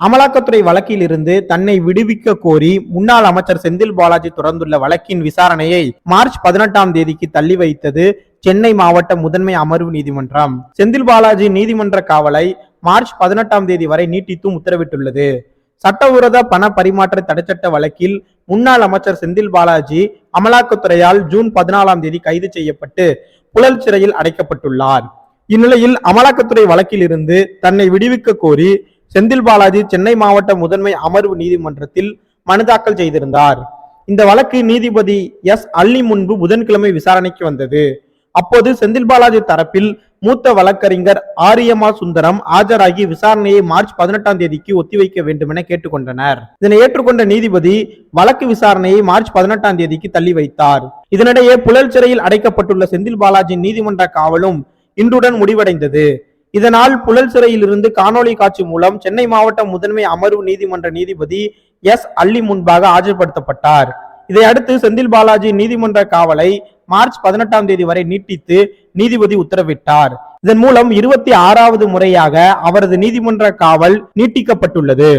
அமலாக்கத்துறை வழக்கில் இருந்து தன்னை விடுவிக்க கோரி முன்னாள் அமைச்சர் செந்தில் பாலாஜி தொடர்ந்துள்ள வழக்கின் விசாரணையை மார்ச் பதினெட்டாம் தேதிக்கு தள்ளி வைத்தது சென்னை மாவட்ட முதன்மை அமர்வு நீதிமன்றம். செந்தில் பாலாஜி நீதிமன்ற காவலை மார்ச் பதினெட்டாம் தேதி வரை நீட்டித்தும் உத்தரவிட்டுள்ளது. சட்டவிரோத பண பரிமாற்ற தடைச்சட்ட வழக்கில் முன்னாள் அமைச்சர் செந்தில் பாலாஜி அமலாக்கத்துறையால் ஜூன் பதினாலாம் தேதி கைது செய்யப்பட்டு புழல் சிறையில் அடைக்கப்பட்டுள்ளார். இந்நிலையில் அமலாக்கத்துறை வழக்கில் இருந்து தன்னை விடுவிக்க கோரி செந்தில் பாலாஜி சென்னை மாவட்ட முதன்மை அமர்வு நீதிமன்றத்தில் மனு தாக்கல் செய்திருந்தார். இந்த வழக்கு நீதிபதி எஸ் அள்ளி முன்பு புதன்கிழமை விசாரணைக்கு வந்தது. அப்போது செந்தில் பாலாஜி தரப்பில் மூத்த வழக்கறிஞர் ஆரியமா சுந்தரம் ஆஜராகி விசாரணையை மார்ச் பதினெட்டாம் தேதிக்கு ஒத்திவைக்க வேண்டும் என கேட்டுக்கொண்டனர். இதனை ஏற்றுக்கொண்ட நீதிபதி வழக்கு விசாரணையை மார்ச் பதினெட்டாம் தேதிக்கு தள்ளி வைத்தார். இதனிடையே புழல் சிறையில் அடைக்கப்பட்டுள்ள செந்தில் பாலாஜி நீதிமன்ற காவலும் இன்றுடன் முடிவடைந்தது. இதனால் புழல் சிறையில் இருந்து காணொளி காட்சி மூலம் சென்னை மாவட்ட முதன்மை அமர்வு நீதிமன்ற நீதிபதி எஸ் அள்ளி முன்பாக ஆஜர்படுத்தப்பட்டார். இதையடுத்து செந்தில் பாலாஜி நீதிமன்ற காவலை மார்ச் பதினெட்டாம் தேதி வரை நீட்டித்து நீதிபதி உத்தரவிட்டார். இதன் மூலம் இருபத்தி ஆறாவது முறையாக அவரது நீதிமன்ற காவல் நீட்டிக்கப்பட்டுள்ளது.